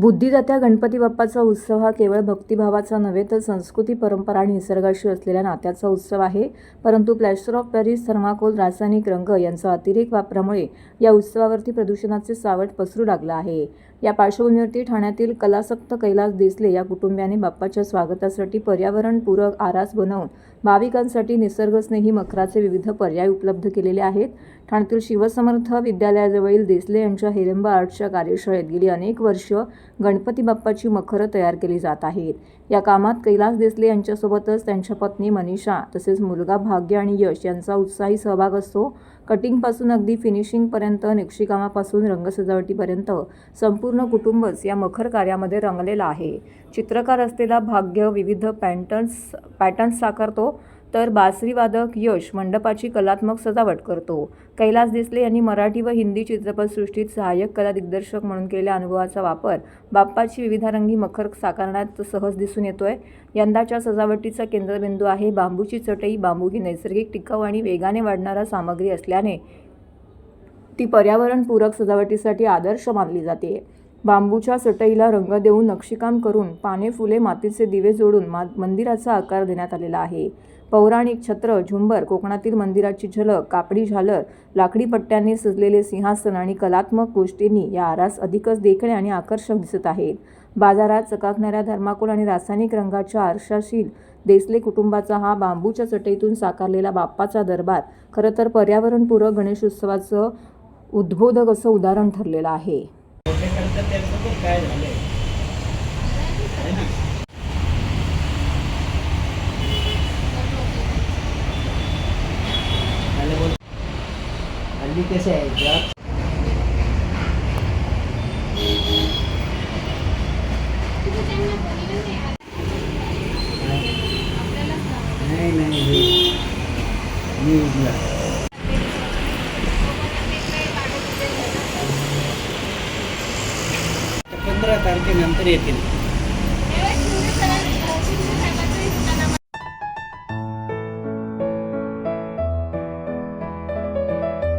बुद्धिदात्या गणपती बाप्पाचा उत्सव हा केवळ भक्तिभावाचा नव्हे तर संस्कृती परंपरा आणि निसर्गाशी असलेल्या नात्याचा उत्सव आहे. परंतु प्लॅस्टर ऑफ पॅरिस थर्माकोल रासायनिक रंग यांचा अतिरेक वापरामुळे या उत्सवावरती प्रदूषणाचे सावट पसरू लागलं आहे. या पार्श्वभूमीवरती ठाण्यातील कलासक्त कैलास देसले या कुटुंबियाने बाप्पाच्या स्वागतासाठी पर्यावरणपूरक आरास बनवून भाविकांसाठी निसर्गस्नेही मखराचे विविध पर्याय उपलब्ध केलेले आहेत. ठाण्यातील शिवसमर्थ विद्यालयाजवळील देसले यांच्या हेरंबा आर्टच्या कार्यशाळेत गेली अनेक वर्ष गणपती बाप्पाची मखरं तयार केली जात आहेत. या कामात कैलास देसले यांच्यासोबतच त्यांच्या पत्नी मनीषा तसेच मुलगा भाग्य आणि यश यांचा उत्साही सहभाग असतो. कटिंगपासून अगदी फिनिशिंगपर्यंत नक्षीकामापासून रंगसजावटीपर्यंत संपूर्ण कुटुंबच या मखर कार्यामध्ये रंगलेलं आहे. चित्रकार असलेला भाग्य विविध पॅटर्न्स पॅटर्न्स साकारतो. तर बासरीवादक यश मंडपाची कलात्मक सजावट करतो. कैलास दिसले यांनी मराठी व हिंदी चित्रपटसृष्टीत सहाय्यक कला दिग्दर्शक म्हणून केलेल्या अनुभवाचा वापर बाप्पाची विविधारंगी मखर साकारण्यात सहज दिसून येतोय. यंदाच्या सजावटीचा केंद्रबिंदू आहे बांबूची चटई बांबू ही नैसर्गिक टिकाऊ आणि वेगाने वाढणारा सामग्री असल्याने ती पर्यावरणपूरक सजावटीसाठी आदर्श मानली जाते. बांबूच्या चटईला रंग देऊन नक्षीकाम करून पाने फुले मातीचे दिवे जोडून मा मंदिराचा आकार देण्यात आलेला आहे. पौराणिक छत्र झुंबर कोकणातील मंदिराची झलक कापडी झालर लाकडी पट्ट्यांनी सजलेले सिंहासन आणि कलात्मक गोष्टींनी या आरास अधिकच देखणे आणि आकर्षक दिसत आहेत. बाजारात चकाकणाऱ्या धर्माकोल आणि रासायनिक रंगाच्या आरशाशील देसले कुटुंबाचा हा बांबूच्या चटईतून साकारलेला बाप्पाचा दरबार खरं तर पर्यावरणपूरक गणेशोत्सवाचं उद्बोधक असं उदाहरण ठरलेलं आहे. हल्ली कसे आहे जॉब नाही नाही हे न्यूजला पंधरा तारखेनंतर येतील